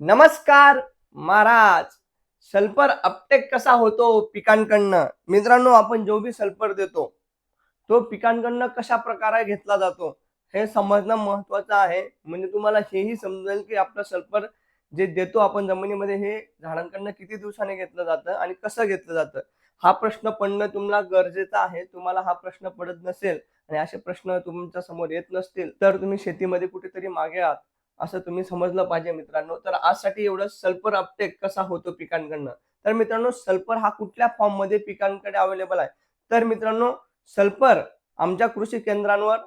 नमस्कार Maharaj. Sulphur Uptake कसा होतो पिकांकडनं? मित्रांनो आपण जो बी सल्फर देतो तो पिकांकडनं कशा प्रकारे घेतला जातो हे समजणं महत्वाचं आहे. म्हणजे तुम्हाला हेही समजेल की आपलं सल्फर जे देतो आपण जमिनीमध्ये हे झाडांकडनं किती दिवसाने घेतलं जातं आणि कसं घेतलं जातं? हा प्रश्न पडणं तुम्हाला गरजेचं आहे. तुम्हाला हा प्रश्न पडत नसेल आणि असे प्रश्न तुमच्यासमोर येत नसतील तर तुम्ही शेतीमध्ये कुठेतरी मागे आहात. असं तुम्ही समजलं पाहिजे मित्रांनो. तर आजसाठी एवढं सल्फर अपटेक कसा होतो पिकांकडनं? तर मित्रांनो सल्फर हा कुठल्या फॉर्ममध्ये पिकांकडे अवेलेबल आहे? तर मित्रांनो सल्फर आमच्या कृषी केंद्रांवर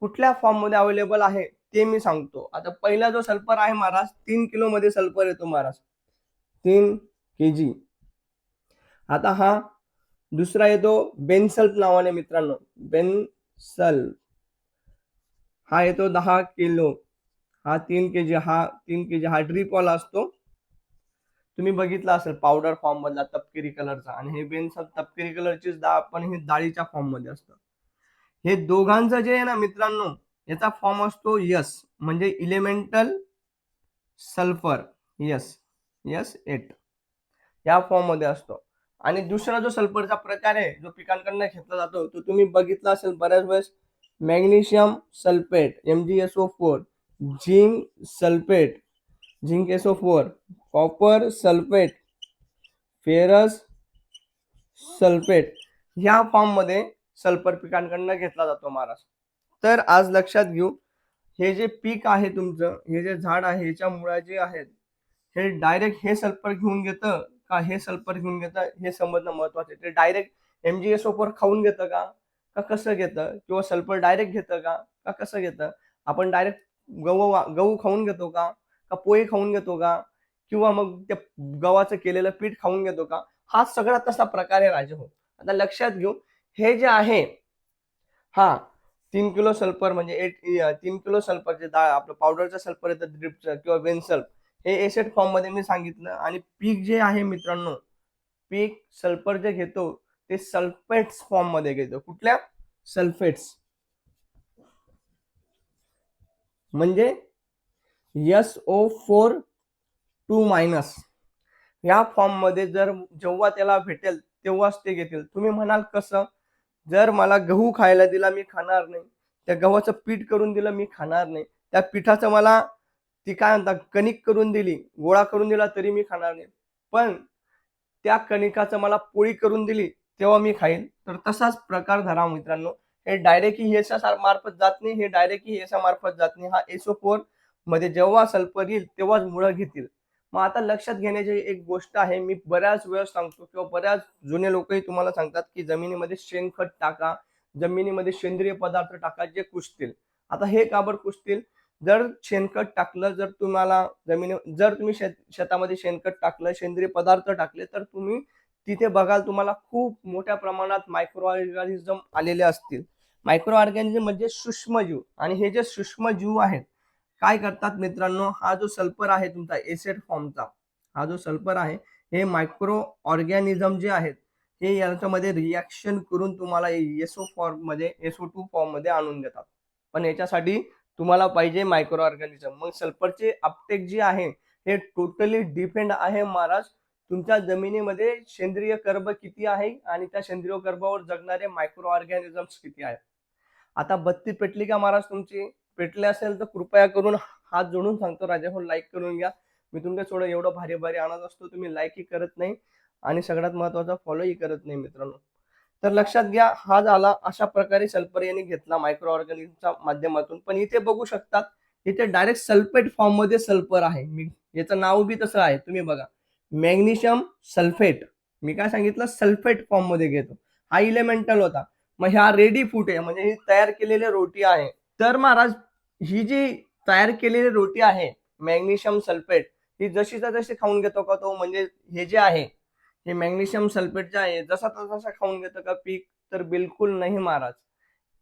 कुठल्या फॉर्ममध्ये अवेलेबल आहे ते मी सांगतो. आता पहिला जो सल्फर आहे महाराज तीन किलो मध्ये सल्फर येतो महाराज. तीन के जी आता हा दुसरा येतो बेनसल्फ नावाने मित्रांनो. बेनसल्फ. हा येतो दहा किलो हा तीन के जी हा तीन के जी हा ड्रीप वाला असतो. तुम्ही बघितला असेल पावडर फॉर्म मधला तपकिरी कलरचा आणि हे बेनसल्फ तपकिरी कलरचीच डाळ पण हे डाळीच्या फॉर्ममध्ये असतं. हे दोघांचं जे आहे ना मित्रांनो याचा फॉर्म असतो यस म्हणजे elemental sulphur S S eight या फॉर्ममध्ये असतो. आणि दुसरा जो सल्फरचा प्रकार आहे जो पिकांकडनं घेतला जातो तो तुम्ही बघितला असेल बऱ्याच वेळेस magnesium sulphate M G S O four zinc sulphate zinc S O four copper sulphate ferrous sulphate ह्या फॉर्ममध्ये सल्फर पिकांकडनं घेतला जातो महाराज तर आज लक्षात घेऊ हे जे पीक आहे तुमचं हे जे झाड आहे ह्याच्या मुळा जे आहेत हे डायरेक्ट हे सल्फर घेऊन घेतं का हे सल्फर घेऊन घेतं? हे समजणं महत्वाचं आहे. ते डायरेक्ट एम जी एस ओपर खाऊन घेतं का? का कसं घेतं? किंवा सल्फर डायरेक्ट घेतं का? का कसं घेतं? आपण डायरेक्ट गहू गहू खाऊन घेतो का? का पोहे खाऊन घेतो का? किंवा मग त्या गव्हाचं केलेलं पीठ खाऊन घेतो का? हा सगळा तसा प्रकार आहे राजे. हो आता लक्षात घेऊ. हे जे आहे हा तीन किलो सल्फर म्हणजे एट तीन किलो सल्फरचे डाळ आपलं पावडरचं सल्फर येतं ड्रिपचं किंवा वेनसल्फ हे एसेट फॉर्ममध्ये मी सांगितलं. आणि पीक जे आहे मित्रांनो पीक सल्फर जे घेतो ते सल्फेट्स फॉर्ममध्ये घेतो. कुठल्या? सल्फेट्स म्हणजे S O four two minus या फॉर्ममध्ये जर जेव्हा त्याला भेटेल तेव्हाच ते घेतील. तुम्ही म्हणाल कसं? जर मला गहू खायला दिला मी खाणार नाही. त्या गव्हाचं पीठ करून दिलं मी खाणार नाही. त्या पिठाचं मला ती काय म्हणतात कणिक करून दिली गोळा करून दिला तरी मी खाणार नाही. पण त्या कणिकाचं मला पोळी करून दिली तेव्हा मी खाईन. तर तसाच प्रकार धरा मित्रांनो. हे डायरेक्टली ही मार्फत जात नाही हे डायरेक्टली ह्याच्या मार्फत जात नाही. हा एसओ फोरमध्ये जेव्हा सल्फर येईल तेव्हाच मुळं घेतील. मग आता लक्षात घेण्याची एक गोष्ट आहे मी बऱ्याच वेळा सांगतो किंवा बऱ्याच जुने लोकही तुम्हाला सांगतात की जमिनीमध्ये शेणखत टाका जमिनीमध्ये सेंद्रिय पदार्थ टाका जे कुसतील. आता हे का बरं कुसतील? जर शेणखत टाकलं जर तुम्हाला जमिनी जर तुम्ही शेत शेतामध्ये शेणखत टाकलं सेंद्रिय पदार्थ टाकले तर तुम्ही तिथे बघाल तुम्हाला खूप मोठ्या प्रमाणात मायक्रो ऑर्गॅनिझम आलेले असतील. मायक्रो ऑर्गॅनिझम म्हणजे सूक्ष्मजीव आणि हे जे सूक्ष्मजीव आहेत काय करतात मित्रांनो? हा जो सल्फर आहे तुमचा एसेड फॉर्मचा हा जो सल्फर आहे हे मायक्रो ऑर्गॅनिझम जे आहेत हे याच्यामध्ये रिॲक्शन करून तुम्हाला एसओ फॉर्ममध्ये एसओ टू फॉर्ममध्ये आणून देतात. पण याच्यासाठी तुम्हाला पाहिजे मायक्रो ऑर्गॅनिझम मग सल्फरचे अपटेक जे आहे हे टोटली डिपेंड आहे महाराज तुमच्या जमिनीमध्ये सेंद्रिय कर्ब किती आहे? आणि त्या सेंद्रिय कर्बावर जगणारे मायक्रो ऑर्गॅनिझम्स किती आहेत? आता बत्ती पेटली का महाराज तुमची? पेटली असेल तर कृपया करून हात जोडून सांगतो राजा. हो लाईक करून घ्या. मी तुमच्या थोडं एवढं भारी भारी आणत असतो तुम्ही लाईकही करत नाही आणि सगळ्यात महत्त्वाचा फॉलोही करत नाही मित्रांनो. तर लक्षात घ्या हा झाला अशा प्रकारे सल्फर यांनी घेतला मायक्रो ऑर्गॅनिकच्या माध्यमातून. पण इथे बघू शकतात इथे डायरेक्ट सल्फेट फॉर्ममध्ये सल्फर आहे. मी याचं नाव बी तसं आहे. तुम्ही बघा. मॅग्नेशियम सल्फेट मी काय सांगितलं? सल्फेट फॉर्ममध्ये घेतो. हा इलेमेंटल होता. मग ह्या रेडी फूड आहे म्हणजे ही तयार केलेली रोटी आहे. तर महाराज ही जी तयार केलेली रोटी आहे मॅग्नेशियम सल्फेट ही जशीचा जशी खाऊन घेतो का तो म्हणजे हे जे आहे हे मॅग्नेशियम सल्फेट जे आहे जसा तसा खाऊन घेतो का पीक तर बिलकुल नाही महाराज.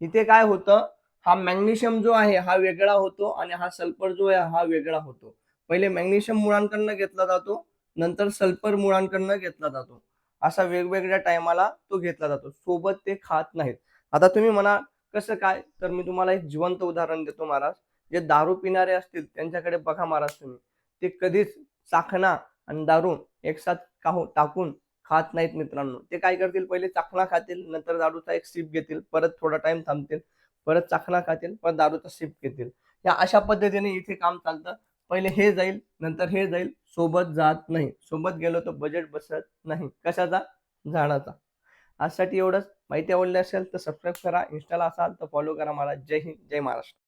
इथे काय होतं हा मॅग्नेशियम जो आहे हा वेगळा होतो आणि हा सल्फर जो आहे हा वेगळा होतो. पहिले मॅग्नेशियम मुळांकडनं घेतला जातो नंतर सल्फर मुळांकडनं घेतला जातो. असा वेगवेगळ्या टायमाला तो घेतला जातो. सोबत ते खात नाहीत. आता तुम्ही म्हणा कसं काय? तर मी तुम्हाला एक जिवंत उदाहरण देतो महाराज. जे दारू पिणारे असतील त्यांच्याकडे बघा महाराज तुम्ही. ते कधीच चाखणा आणि दारू एकसाथ काहू टाकून खात नाहीत मित्रांनो. ते काय करतील? पहिले चाखणा खातील नंतर दारूचा एक सिप घेतील परत थोडा टाइम थांबतील परत चाखणा खातील परत दारूचा सिप घेतील. या अशा पद्धतीने इथे काम चालतं. पहिले हे जाईल नंतर हे जाईल सोबत जात नाही. सोबत गेलो तर बजेट बसत नाही. कशाचा? झाडाचा. आजसाठी एवढंच. माहिती आवडली असेल तर सबस्क्राईब करा. इंस्टाला असाल तर फॉलो करा मला. जय हिंद जय महाराष्ट्र.